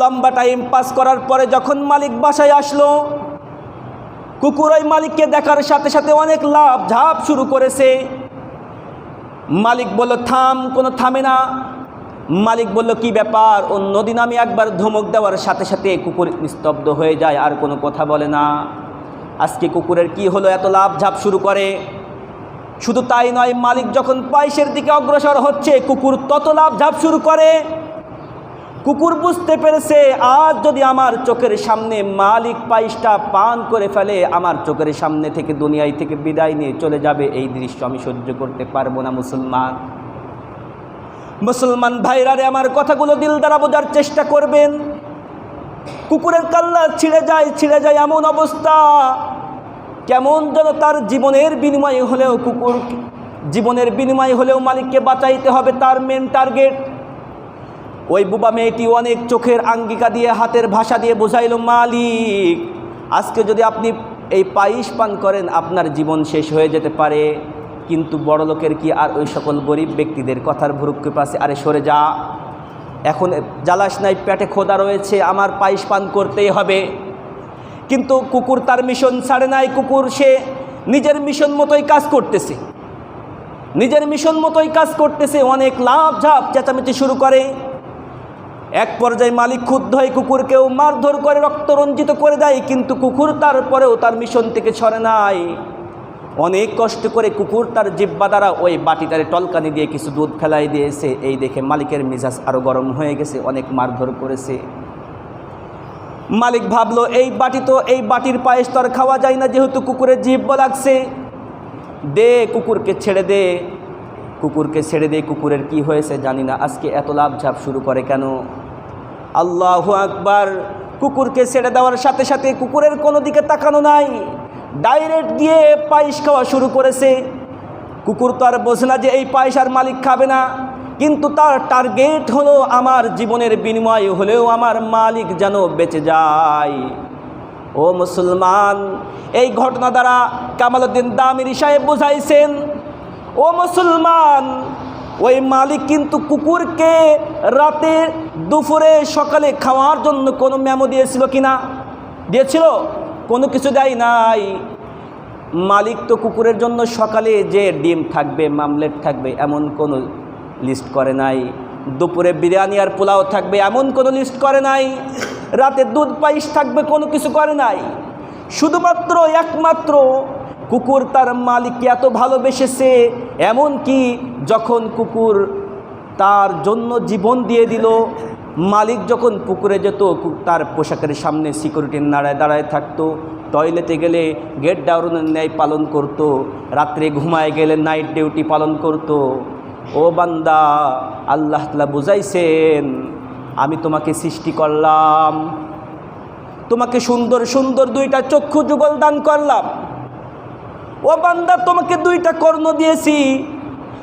লম্বা time pass করার পরে যখন মালিক বাসায় আসলো কুকুর ওই মালিককে দেখার সাথে সাথে অনেক লাভ ঝাপ শুরু করেছে। মালিক বলল, থাম, কোনো থামে না। মালিক বলল, কি ব্যাপার? অন্যদিন আমি একবার ধমক দেওয়ার সাথে সাথে কুকুর নিস্তব্ধ হয়ে যায়, আর কোনো কথা বলে না। আজকে কুকুরের কি হলো, এত লাভ ঝাপ শুরু করে? শুধু তাই নয়, মালিক যখন পায়েসের দিকে অগ্রসর হচ্ছে, কুকুর তত লাভ ঝাপ শুরু করে। কুকুর বুঝতে পেরেছে, আজ যদি আমার চোখের সামনে মালিক পায়েসটা পান করে ফেলে, আমার চোখের সামনে থেকে দুনিয়ায় থেকে বিদায় নিয়ে চলে যাবে, এই দৃশ্য আমি সহ্য করতে পারব না মুসলমান। মুসলমান ভাইরারে আমার কথাগুলো দিল দ্বারা বোঝার চেষ্টা করবেন। কুকুরের কাল্লা ছিঁড়ে যায় ছিঁড়ে যায় এমন অবস্থা। কেমন যেন তার জীবনের বিনিময়ে হলেও কুকুর জীবনের বিনিময়ে হলেও মালিককে বাঁচাইতে হবে তার মেন টার্গেট ওই বুবা মেয়েটি অনেক চোখের আঙ্গিকা দিয়ে, হাতের ভাষা দিয়ে বোঝাইল, মালিক, আজকে যদি আপনি এই পায়েস পান করেন, আপনার জীবন শেষ হয়ে যেতে পারে। কিন্তু বড় লোকের কি আর ওই সকল গরিব ব্যক্তিদের কথার ভুরুক্কে পাশে আরে সরে যা। এখন জ্বালাস নাই, পেটে খোদা রয়েছে, আমার পায়েস পান করতেই হবে। কিন্তু কুকুর তার মিশন ছাড়ে নাই, কুকুর সে নিজের মিশন মতোই কাজ করতেছে। নিজের মিশন মতোই কাজ করতেছে, অনেক লাভ ঝাপ চেঁচামেচি শুরু করে। এক পর্যায়ে মালিক ক্ষুদ্ধ হয়ে কুকুরকেও মারধর করে, রক্ত রঞ্জিত করে দেয়, কিন্তু কুকুর তারপরেও তার মিশন থেকে ছড়ে নাই। অনেক কষ্ট করে কুকুর তার জিব্বা দ্বারা ওই বাটিটারে টলকানি দিয়ে কিছু দুধ ফেলাই দিয়েছে। এই দেখে মালিকের মিজাজ আরও গরম হয়ে গেছে, অনেক মারধর করেছে। মালিক ভাবলো, এই বাটি তো, এই বাটির পায়েস তো আর খাওয়া যায় না, যেহেতু কুকুরের জিব্বা লাগছে। দে কুকুরকে ছেড়ে দে। কুকুরকে ছেড়ে দে, কুকুরের কি হয়েছে জানি না, আজকে এত লাভ ঝাপ শুরু করে কেন? আল্লাহ আকবার। কুকুরকে ছেড়ে দেওয়ার সাথে সাথে কুকুরের কোনো দিকে তাকানো নাই। ডাইরেক্ট গিয়ে পায়েস খাওয়া শুরু করেছে। কুকুর তো আর বোঝে না যে এই পায়েস আর মালিক খাবে না। কিন্তু তার টার্গেট হলো আমার জীবনের বিনিময় হলেও আমার মালিক যেন বেঁচে যায়। ও মুসলমান, এই ঘটনা দ্বারা কামালুদ্দিন দামিরি সাহেব বোঝাইছেন, ও মুসলমান, ওই মালিক কিন্তু কুকুরকে রাতে দুপুরে সকালে খাওয়ার জন্য কোনো মেমো দিয়েছিল কি না? দিয়েছিল? কোনো কিছু দেয় নাই। মালিক তো কুকুরের জন্য সকালে যে ডিম থাকবে, মামলেট থাকবে, এমন কোনো লিস্ট করে নাই। দুপুরে বিরিয়ানি আর পোলাও থাকবে, এমন কোনো লিস্ট করে নাই। রাতে দুধ পায়েস থাকবে, কোনো কিছু করে নাই। শুধুমাত্র, একমাত্র কুকুর তার মালিককে এত ভালোবেসেছে এমন কি যখন কুকুর তার জন্য জীবন দিয়ে দিল। মালিক যখন পুকুরে যেত তার পোশাকের সামনে সিকিউরিটির নাড়ায় দাঁড়ায় থাকতো। টয়লেটে গেলে গেট ডাউনের ন্যায় পালন করত। রাত্রে ঘুমায় গেলে নাইট ডিউটি পালন করত। ও বান্দা, আল্লাহ তালা বুঝাইছেন, আমি তোমাকে সৃষ্টি করলাম। তোমাকে সুন্দর সুন্দর দুইটা চক্ষু যুগল দান করলাম। ও বান্দা, তোমাকে দুইটা কর্ণ দিয়েছি।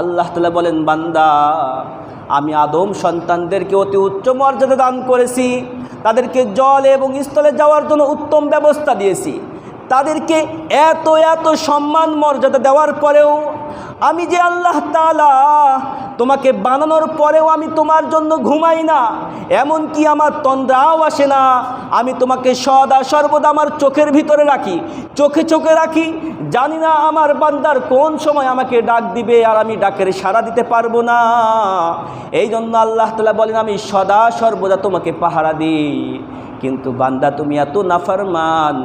আল্লাহ তালা বলেন, বান্দা, আমি আদম সন্তানদেরকে অতি উচ্চ মর্যাদা দান করেছি, তাদেরকে জল এবং স্থলে যাওয়ার জন্য উত্তম ব্যবস্থা দিয়েছি, তাদেরকে এত এত সম্মান মর্যাদা দেওয়ার পরেও আমি যে আল্লাহ তালা তোমাকে বানানোর পরেও আমি তোমার জন্য ঘুমাই না। এমন কি আমার তন্দ্রাও আসে না। আমি তোমাকে সদা সর্বদা আমার চোখের ভিতরে রাখি। চোখে চোখে রাখি। জানি না আমার বান্দার কোন সময় আমাকে ডাক দিবে আর আমি ডাকের সাড়া দিতে পারব না। এই জন্য আল্লাহ তালা বলেন, আমি সদা সর্বদা তোমাকে পাহারা দিই। কিন্তু বান্দা, তুমি এত নাফারমান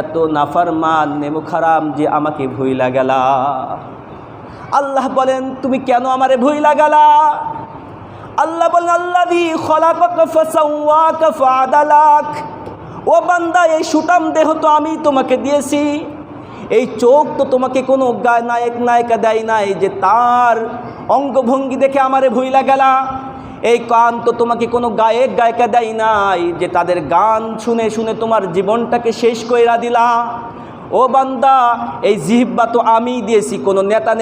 এত নাফারমান নেমু খারাম যে আমাকে ভুইলা গেলা। আল্লাহ বলেন, তুমি কেন আমারে ভুইলা লাগালা? আল্লাহ বলেন ফাদালাক ও বান্দা, এই সুটাম দেহ তো আমি তোমাকে দিয়েছি। এই চোখ তো তোমাকে কোনো নায়ক, নায়িকা দেয় নাই যে তার অঙ্গভঙ্গি দেখে আমারে ভুইলা লাগালা। এই কান তো তোমাকে কোনো গায়ক, গায়িকা দেয় নাই যে তাদের গান শুনে শুনে তোমার জীবনটাকে শেষ কইরা দিলা। ও বান্দা, এই জিহ্বা তো আমি দিয়েছি, কোনো নেতা